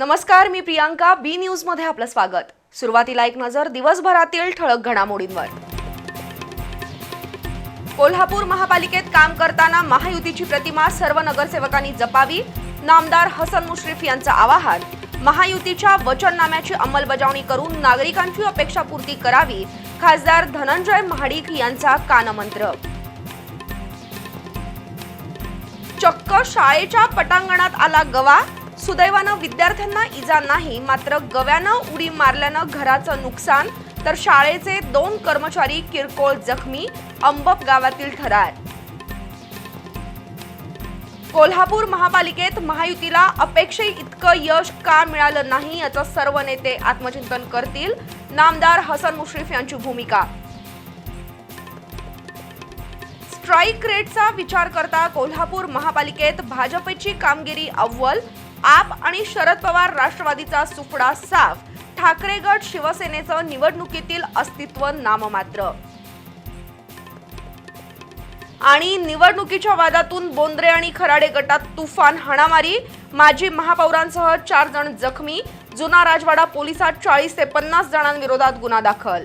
नमस्कार मी प्रियांका बी न्यूजमध्ये आपलं स्वागत. सुरुवातीला एक नजर दिवसभरातील ठळक घडामोडींवर. कोल्हापूर महापालिकेत काम करताना महायुतीची प्रतिमा सर्व नगरसेवकांनी जपावी नामदार हसन मुश्रीफ यांचं आवाहन. महायुतीच्या वचननाम्याची अंमलबजावणी करून नागरिकांची अपेक्षा पूर्ती करावी खासदार धनंजय महाडिक यांचा कानमंत्र. चक्क शाळेच्या पटांगणात आला गवा सुदैवानं विद्यार्थ्यांना इजा नाही मात्र गव्यानं उडी मारल्यानं घराचं नुकसान तर शाळेचे दोन कर्मचारी किरकोळ जखमी अंबप गावातील ठरार. कोल्हापूर महापालिकेत महायुतीला अपेक्षे इतकं यश का मिळालं नाही याचं सर्व नेते आत्मचिंतन करतील नामदार हसन मुश्रीफ यांची भूमिका. स्ट्राईक रेटचा विचार करता कोल्हापूर महापालिकेत भाजपची कामगिरी अव्वल आप आणि शरद पवार राष्ट्रवादीचा सुफडा साफ. ठाकरे गट शिवसेनेचं निवडणुकीतील अस्तित्व नाममात्र. आणि निवडणुकीच्या वादातून बोंद्रे आणि खराडे गटात तुफान हाणामारी. माजी महापौरांसह चार जण जखमी. जुना राजवाडा पोलिसात चाळीस ते पन्नास जणांविरोधात गुन्हा दाखल.